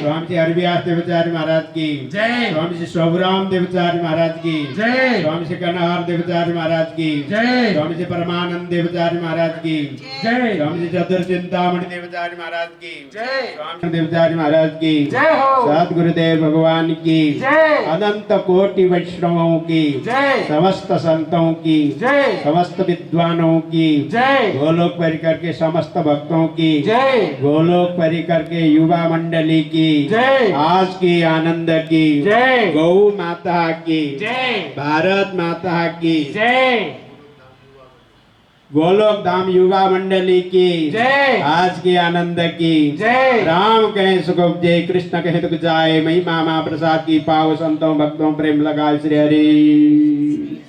स्वामी जी हरव्यास देवाचार्य महाराज की जय स्वामी श्री शोभराम देवाचार्य महाराज की जय स्वामी श्री कन्हार देवाचार्य महाराज की जय स्वामी श्री परमानंद देवाचार्य महाराज की जय स्वामी जी चतुर चिंतामणि देवाचार्य महाराज की जय स्वामी देवाचार्य महाराज की जय हो सदगुरुदेव भगवान की जय अनंत कोटि वैष्णवों की जय समस्त संतों की जय समस्त विद्वानों की जय गोलोक परिकर के समस्त भक्तों की जय गोलोक परिकर के युवा मंडली की जय। आज की आनंद की। जय। गौ माता की। जय। भारत माता की। जय। गोलोक धाम युवा मंडली की। जय। आज की आनंद की। जय। राम कहे सुख जय कृष्ण कहे दुख जाए। मई मामा प्रसाद की पाव संतों भक्तों प्रेम लगाए श्री हरि।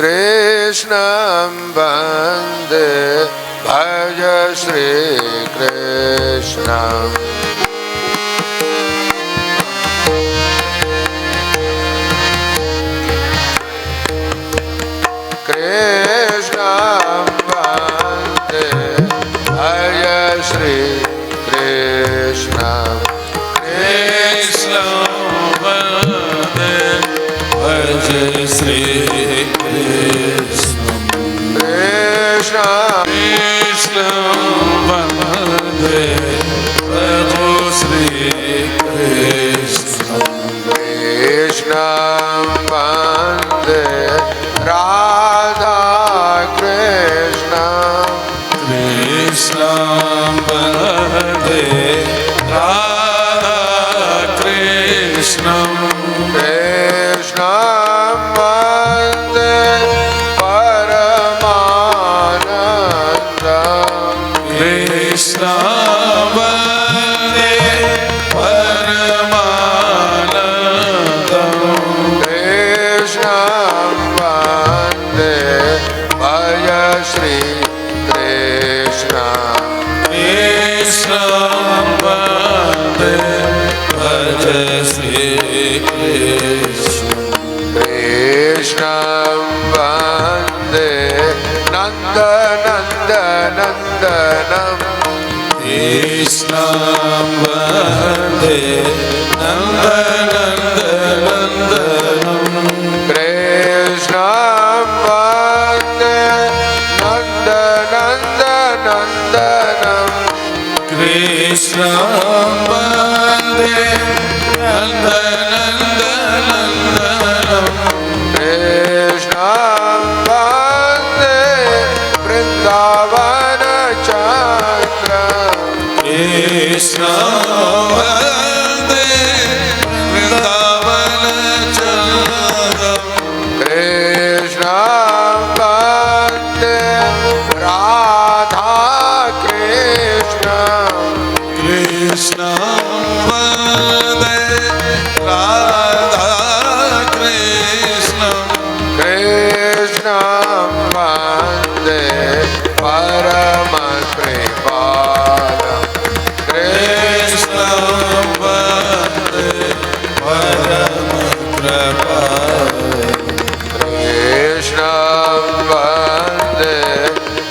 कृष्ण वंदे भज श्रीकृष्णम् कृष्णं Jai Shri Krishna Krishna Krishna Vande Prabhu Shri Krishna Krishna Shri Krishna कृष्णं वन्दे नन्दनन्दनन्दनम् कृष्ण वन्दे नन्दनन्दनन्दनम् कृष्णं वन्दे नन्दनन्दनन्दनम् कृष्ण वन्दे नन्दनन्दनन्दनम् Krishna.